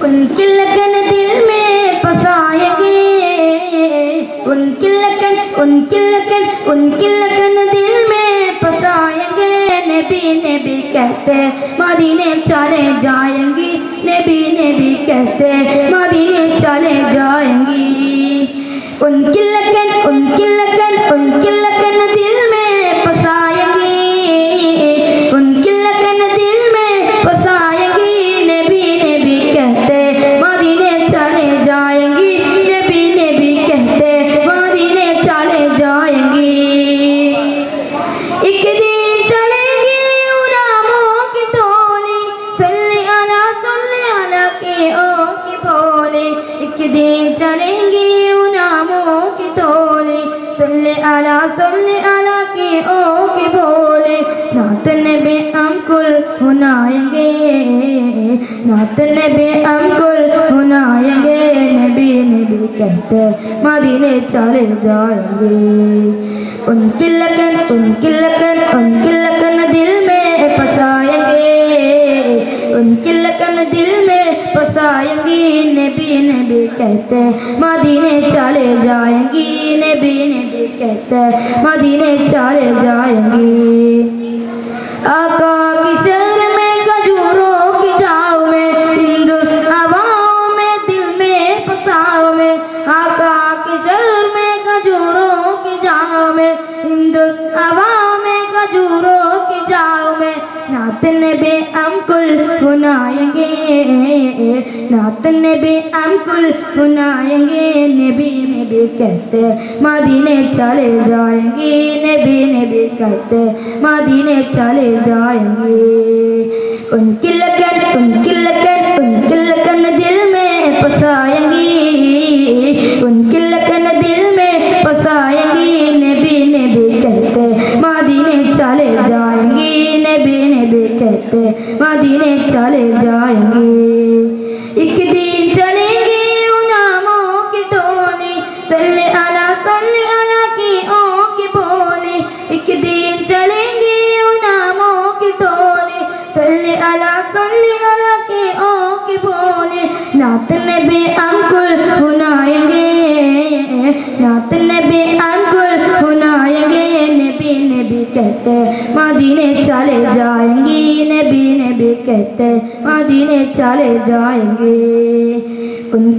ان کی لگن دل میں پسائیں گے۔ ان کی لگن، ان کی لگن، ان کی لگن دل میں پسائیں گے۔ نبی نبی کہتے مدینے چلے جائیں گی۔ نبی نبی کہتے بولی ایک دن چلیں گے غلاموں کی ٹولی صلی اللہ صلی اللہ کی او کی بولی نعت نبی ہم کل ہنائیں گے۔ نعت نبی ہم کل ہنائیں گے۔ نبی نبی کہتے مدینے چلے جائیں گے۔ ان کی لگن، ان کی لگن، ان کی لگن نبی نبی کہتے مدینے چلے جائیں گی، نبی نبی کہتے مدینے چلے جائیں گی۔ آقا نعت بے ہم کل ہنائیں گے نعت بے ہم کل ہنائیں گے نبی نبی کہتے مدینے چلے جائیں گے نبی نبی کہتے مدینے چلے جائیں گے ان کی لگن ان کی لگن نبی مدینے چلے جائیں گے۔ ایک دن چلیں گے غلاموں کی ٹولی صلی اللہ صلی اللہ کی او کی بولی ایک دن چلیں گے غلاموں کی ٹولی صلی اللہ صلی اللہ کی او کی بولی نعت نبی انکل ہنائیں گے، نعت نبی نبی نبی کہتے مدینے چلے جائیں گی نبی نبی کہتے مدینے چلے جائیں گے ان